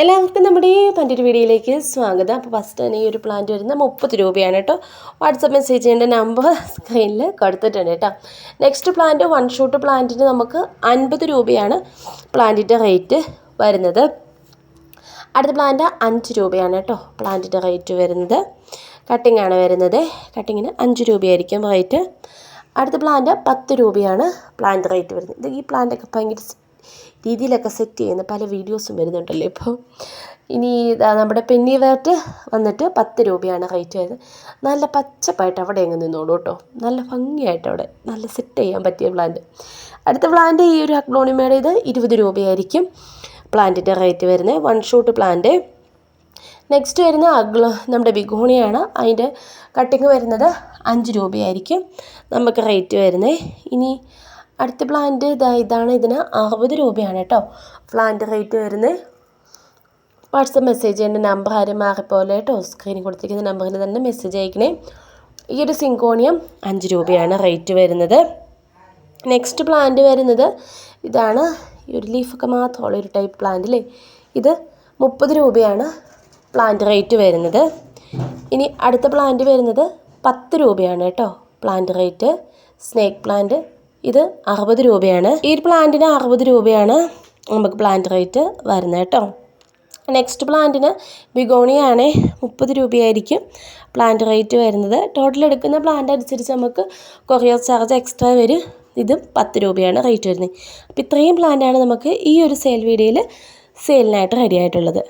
എല്ലാവർക്കും നമ്മുടെ ഈ പണ്ടൊരു വീഡിയോയിലേക്ക് സ്വാഗതം. അപ്പോൾ ഫസ്റ്റ് തന്നെ ഈ ഒരു പ്ലാന്റ് വരുന്ന മുപ്പത് രൂപയാണ് കേട്ടോ. വാട്സപ്പ് മെസ്സേജ് ചെയ്യേണ്ട നമ്പർ സ്ക്രീനിൽ കൊടുത്തിട്ടുണ്ട് കേട്ടോ. നെക്സ്റ്റ് പ്ലാന്റ് വൺ ഷൂട്ട് പ്ലാന്റിന് നമുക്ക് അൻപത് രൂപയാണ് പ്ലാന്റിന്റെ റേറ്റ് വരുന്നത്. അടുത്ത പ്ലാന്റ് അഞ്ച് രൂപയാണ് കേട്ടോ പ്ലാന്റിന്റെ റേറ്റ് വരുന്നത്. കട്ടിംഗ് ആണ് വരുന്നത്. കട്ടിങ്ങിന് അഞ്ച് രൂപയായിരിക്കും റേറ്റ് അടുത്ത പ്ലാന്റ് പത്ത് രൂപയാണ് പ്ലാന്റ് റേറ്റ് വരുന്നത്. ഇത് ഈ പ്ലാന്റൊക്കെ ഭയങ്കര രീതിയിലൊക്കെ സെറ്റ് ചെയ്യുന്ന പല വീഡിയോസും വരുന്നുണ്ടല്ലോ. ഇപ്പോൾ ഇനി നമ്മുടെ പെന്നി വേർട്ട് വന്നിട്ട് പത്ത് രൂപയാണ് റേറ്റ് വരുന്നത്. നല്ല പച്ചപ്പായിട്ട് അവിടെ അങ്ങ് നിന്നോളൂ കേട്ടോ. നല്ല ഭംഗിയായിട്ട് അവിടെ നല്ല സെറ്റ് ചെയ്യാൻ പറ്റിയ പ്ലാന്റ് അടുത്ത പ്ലാന്റ് ഈ ഒരു അക്ലോണിമയുടെ ഇത് ഇരുപത് രൂപയായിരിക്കും പ്ലാന്റിന്റെ റേറ്റ് വരുന്നത്. വൺ ഷോട്ട് പ്ലാന്റ് നെക്സ്റ്റ് വരുന്ന അഗ്ലോ നമ്മുടെ ബിഗോണിയാണ്. അതിന്റെ കട്ടിങ് വരുന്നത് അഞ്ച് രൂപയായിരിക്കും. നമുക്ക് റേറ്റ് വരുന്നത്. ഇനി അടുത്ത പ്ലാന്റ് ഇതാ ഇതാണ് ഇതിന് അറുപത് രൂപയാണ് കേട്ടോ. പ്ലാന്റ് റേറ്റ് വരുന്നത് വാട്സപ്പ് മെസ്സേജ് ചെയ്യേണ്ട നമ്പർ ആരും മാറിപ്പോലെ കേട്ടോ. സ്ക്രീനിൽ കൊടുത്തിരിക്കുന്ന നമ്പറിൽ തന്നെ മെസ്സേജ് അയക്കണേ. ഈ ഒരു സിങ്കോണിയം അഞ്ച് രൂപയാണ് റേറ്റ് വരുന്നത്. നെക്സ്റ്റ് പ്ലാന്റ് വരുന്നത് ഇതാണ്. ഈ ഒരു ലീഫൊക്കെ മാത്രമുള്ള ഒരു ടൈപ്പ് പ്ലാന്റ് അല്ലേ ഇത് മുപ്പത് രൂപയാണ് പ്ലാന്റ് റേറ്റ് വരുന്നത്. ഇനി അടുത്ത പ്ലാന്റ് വരുന്നത് പത്ത് രൂപയാണ് കേട്ടോ പ്ലാന്റ് റേറ്റ് സ്നേക്ക് പ്ലാന്റ് ഇത് അറുപത് രൂപയാണ്. ഈ പ്ലാന്റിന് അറുപത് രൂപയാണ് നമുക്ക് പ്ലാന്റ് റേറ്റ് വരുന്നത് കേട്ടോ. നെക്സ്റ്റ് പ്ലാന്റിന് ബിഗോണിയാണേ മുപ്പത് രൂപയായിരിക്കും പ്ലാന്റ് റേറ്റ് വരുന്നത്. ടോട്ടൽ എടുക്കുന്ന പ്ലാന്റ് അനുസരിച്ച് നമുക്ക് കൊറിയർ ചാർജ് എക്സ്ട്രാ വരും. ഇത് പത്ത് രൂപയാണ് റേറ്റ് വരുന്നത്. അപ്പോൾ ഇത്രയും പ്ലാന്റാണ് നമുക്ക് ഈ ഒരു സെയിൽ വീഡിയോയിൽ സെയിലിനായിട്ട് റെഡി ആയിട്ടുള്ളത്.